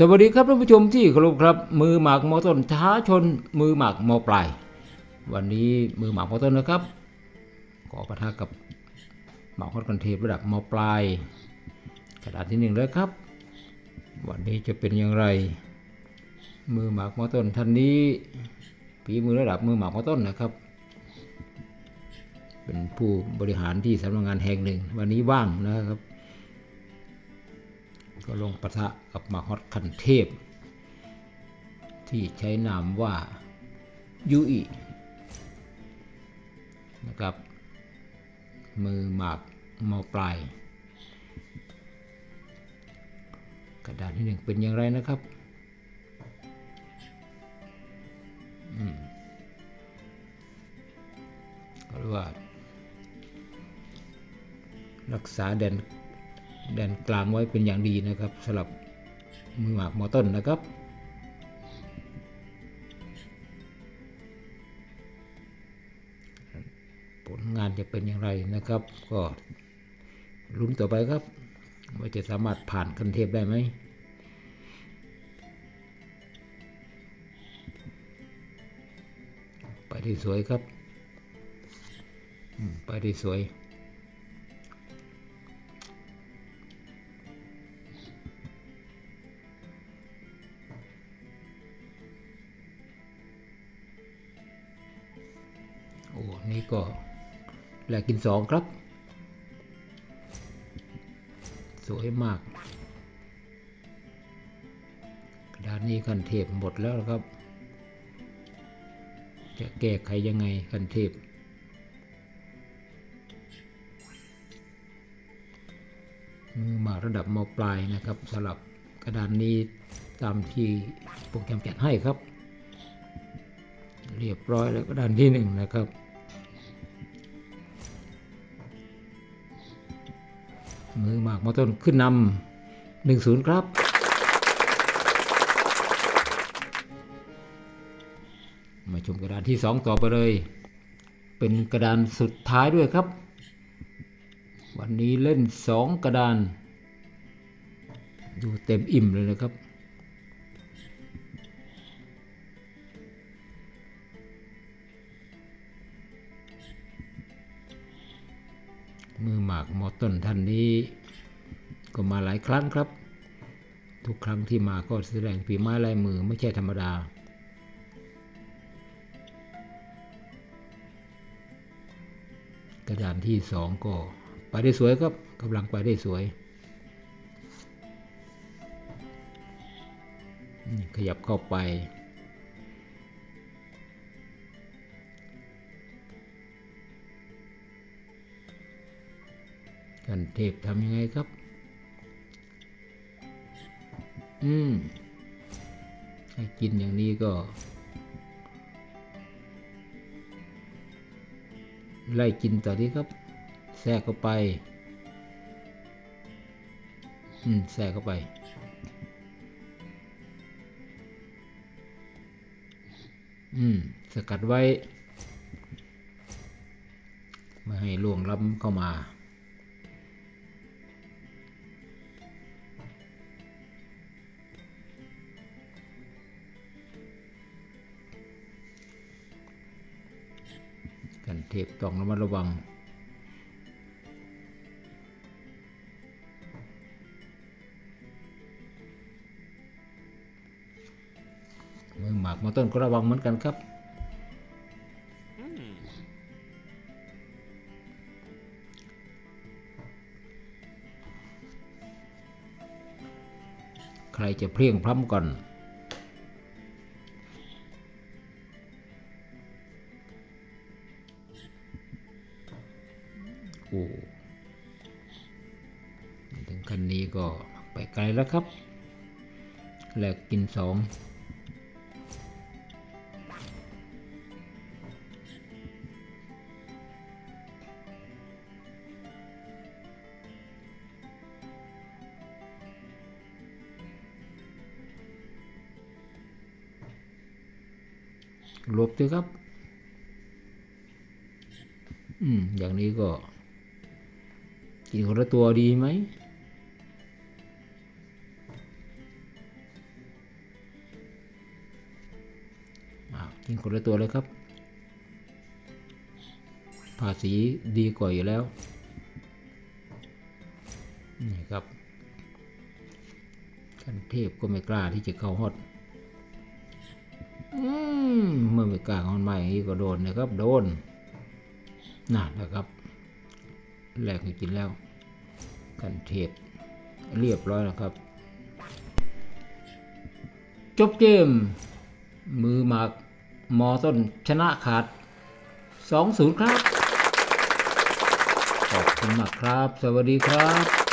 สวัสดีครับท่านผู้ชมที่เคารพครับ มือหมากมอต้นท้าชน มือหมากมอปลาย วันนี้มือหมากมอต้นนะครับขอประทะกับหมากฮอดกันเทประดับมอปลายกระดาษที่หนึ่งแล้วครับ วันนี้จะเป็นอย่างไร มือหมากมอต้นท่านนี้ฝีมือระดับมือหมากมอต้นนะครับ เป็นผู้บริหารที่สำนักงานแห่งหนึ่ง วันนี้ว่างนะครับ ก็ลงปะทะกับมาฮอตคันเทพ ที่ใช้นามว่ายุอินะครับ มือหมากมอปลายกระดาษที่หนึ่งเป็นอย่างไรนะครับอืมก็เรียกว่า รักษาแดน แดนกลางไว้เป็นอย่างดีนะครับสำหรับมือหมากมอต้นนะครับผลงานจะเป็นอย่างไรนะครับ ก็ลุ้นต่อไปครับ ว่าจะสามารถผ่านคันเทพได้ไหมไปได้สวยครับ ไปได้สวย นี่ก็แหลกกินสองครับ สวยมาก กระดานนี้คันเทพหมดแล้วครับ จะแก้ไขยังไงคันเทพมือหมากระดับมปลายนะครับสำหรับกระดานนี้ตามที่โปรแกรมจัดให้ครับ เรียบร้อยแล้วก็ด้านที่หนึ่งนะครับ มือหมากมาต้นขึ้นนำหนึ่งศูนย์ครับ มาชมกระดานที่สองต่อไปเลย เป็นกระดานสุดท้ายด้วยครับ วันนี้เล่นสองกระดานดูเต็มอิ่มเลยนะครับ มือหมากมอต้นท่านนี้ ก็มาหลายครั้งครับ ทุกครั้งที่มาก็แสดงฝีไม้ลายมือไม่ใช่ธรรมดา กระดานที่สองก็ไปได้สวยครับกำลังไปได้สวยขยับเข้าไป กันเทพทำยังไงครับ อืมให้กินอย่างนี้ก็ ไล่กินต่อดีครับ แทรกเข้าไป อืม แทรกเข้าไปอืม สกัดไว้ ไม่ให้ล่วงล้ำเข้ามา เทพต้องระมัดระวัง มือหมากมาต้นก็ระวังเหมือนกันครับใครจะเพลียงพล้ำก่อน โอ้ถึงคันนี้ก็ไปไกลแล้วครับ แหลกกินสองลบด้วยครับ อืม อย่างนี้ก็ กินคนละตัวดีไหมกินคนละตัวเลยครับ ภาษีดีกว่าอยู่แล้ว นี่ครับขันเทพก็ไม่กล้าที่จะเข้าฮอืมเมื่อไม่กล้าเข้ามาอย่างนี้ก็โดนนะครับ โดนน่ะนะครับ แหลกให้กินแล้ว กันเทศเรียบร้อยแล้วครับ จบเกม มือหมากมอต้นชนะขาด 2-0 ครับ ขอบคุณมากครับ สวัสดีครับ